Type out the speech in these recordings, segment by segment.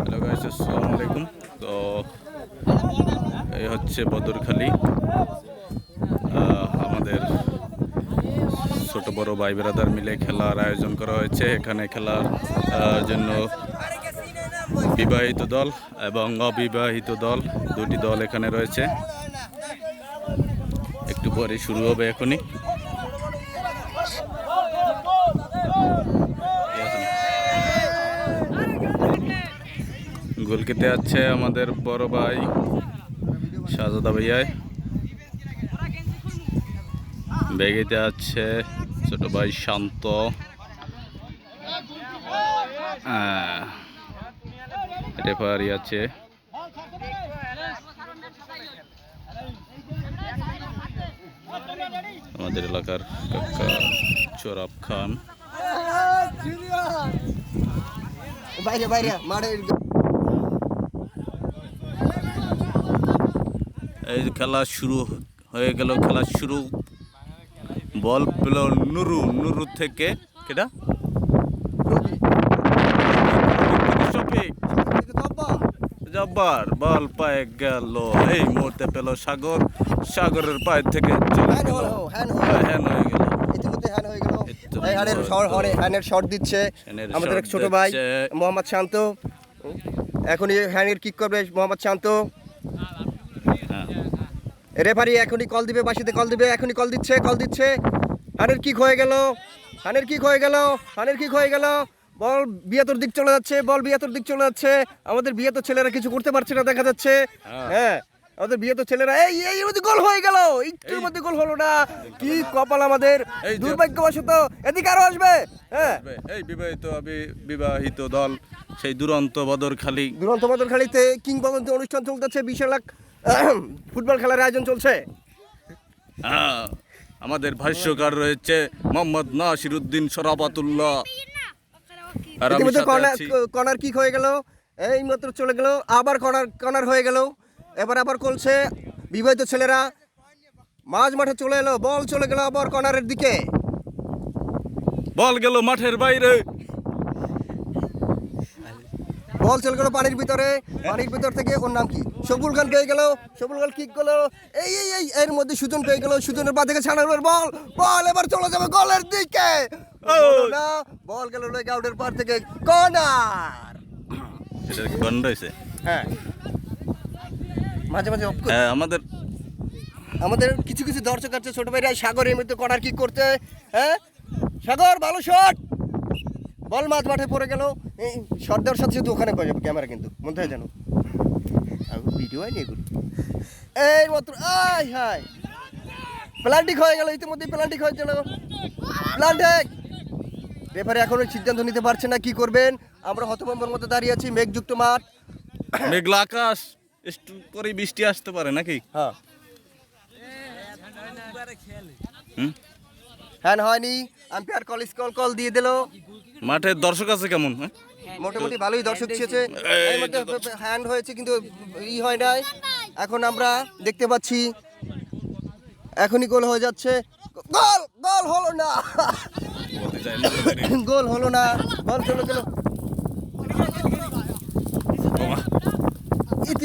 Hello guys আসসালামু আলাইকুম তো এই হচ্ছে বদরখালি। আমাদের ছোট বড় ভাই বেরাদার মিলে খেলার আয়োজন করা হয়েছে। এখানে খেলার জন্য বিবাহিত দল এবং অবিবাহিত দল দুটি দল এখানে রয়েছে। একটু পরে শুরু হবে এখনই। গোলকিতে আছে আমাদের বড় ভাই শাহজাদা ভাইয়ায় বেগিতে আছে ছোট ভাই শান্ত। রেফারি আছে। আমাদের এলাকার চোরাব খান। বাইরে বাইরে এই খেলা শুরু হয়ে গেল খেলা শুরু। বল পেল নুরু নুরু থেকে কেটা জব্বার বল পায়ে গেল। এই মুহূর্তে পেল সাগর সাগরের পায়ের থেকে। হ্যাঁ, হ্যান হয়ে গেল। হয়ে শর্ট হরে হ্যানের শর্ট দিচ্ছে আমাদের এক ছোট ভাই মোহাম্মদ শান্ত। এখনই হ্যানের কিক করবে মোহাম্মদ শান্ত। হ্যাঁ রেফারি এখনই কল দিবে বাসিতে কল দিবে এখনই কল দিচ্ছে কল দিচ্ছে। হানের কিক হয়ে গেল হানের কিক হয়ে গেল হানের কিক হয়ে গেল। বল বিয়াতর দিক চলে যাচ্ছে বল বিয়াতর দিক চলে যাচ্ছে। আমাদের বিয়াতর ছেলেরা কিছু করতে পারছে না দেখা যাচ্ছে। হ্যাঁ। আমাদের বিয়াতর ছেলেরা এই এই মধ্যে গোল হয়ে গেল। একটুর মধ্যে গোল হলো না। কি কপাল আমাদের। দুর্ভাগ্যবশত এদিকে আরও আসবে। হ্যাঁ। এই বিবাহিত বিবাহিত দল সেই দুরন্ত বদরখালি দুরন্ত বদরখালীতে কিংবদন্তি অনুষ্ঠান চলতেছে বিশ লাখ ফুটবল খেলার আয়োজন চলছে। হ্যাঁ, আমাদের ভাষ্যকার রয়েছে মোহাম্মদ নাসির উদ্দিন সরাবাতুল্লাহ। কর্নার কিক হয়ে গেল। এই মাত্র চলে গেল। আবার কর্নার কর্নার হয়ে গেল। এবার আবার করছে বিবাহিত ছেলেরা। মাঝ মাঠে চলে এলো বল চলে গেল আবার কর্নারের দিকে। বল গেল মাঠের বাইরে। বল চলে গেল পানির ভিতরে। পানির ভিতর থেকে ওর নাম কি? সবুল খান পেয়ে গেল। সবুল খান কিক গেল এই এই এই এর মধ্যে সুজন পেয়ে গেল। সুজনের পা থেকে ছাড়ানো বল। বল এবার চলে যাবে গোলের দিকে। না বল গেল লেগ আউটের পর থেকে কর্নার। এটা কি হয়েছে? হ্যাঁ। মাঝে মাঝে off করে- হ্যাঁ আমাদের আমাদের কিছু কিছু দর্শক আছে ছোট ভাইরা সাগর এর মধ্যে কর্নার কিক করতে হ্যাঁ? সাগর ভালো শট বল মাঝ মাঠে পড়ে গেল। শট দেওয়ার সাথে সাথে ওখানে পাওয়া যাবে ক্যামেরা কিন্তু মনে হয় জানো। ভিডিও হয় নি এগুলো? এই মাত্র আয় হাই প্লান্টিক হয়ে গেল ইতিমধ্যে প্লান্টিক হয়ে গেল। প্লান্টিক রেফারি এখনও সিদ্ধান্ত নিতে পারছে না কি করবেন। আমরা হতভম্বর মতো দাঁড়িয়ে আছি মেঘযুক্ত মাঠ। মেঘলা আকাশ। একটু পরে বৃষ্টি আসতে পারে নাকি? হ্যাঁ। হুম? হ্যান হয়নি। আম্পায়ার কলেজ কল কল দিয়ে দিল। মাঠের দর্শক আছে কেমন হ্যাঁ? মোটামুটি ভালোই দর্শক ছিয়েছে এই হ্যান্ড হয়েছে কিন্তু ই হয় নাই। এখন আমরা দেখতে পাচ্ছি এখনই গোল হয়ে যাচ্ছে। গোল! গোল হলো না। গোল হলো না। বল চলে গেল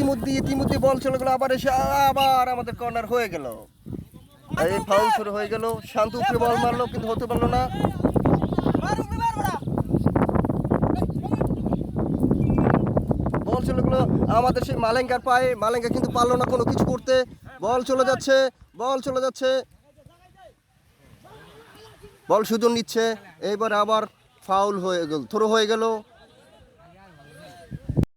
ইতিমধ্যে ইতিমধ্যে বল চলে গেল, আবার এসে আবার আমাদের কর্নার হয়ে গেল। এই ফাউল শুরু হয়ে গেল। শান্ত উপরে বল মারলো, কিন্তু হতে পারল না। বল চলে গেলো। আমাদের সেই মালেঙ্গার পায়ে, মালেঙ্গা কিন্তু পারল না কোনো কিছু করতে। বল চলে যাচ্ছে, বল চলে যাচ্ছে। বল সুজন নিচ্ছে। এইবার আবার ফাউল হয়ে গেল, থ্রো হয়ে গেল।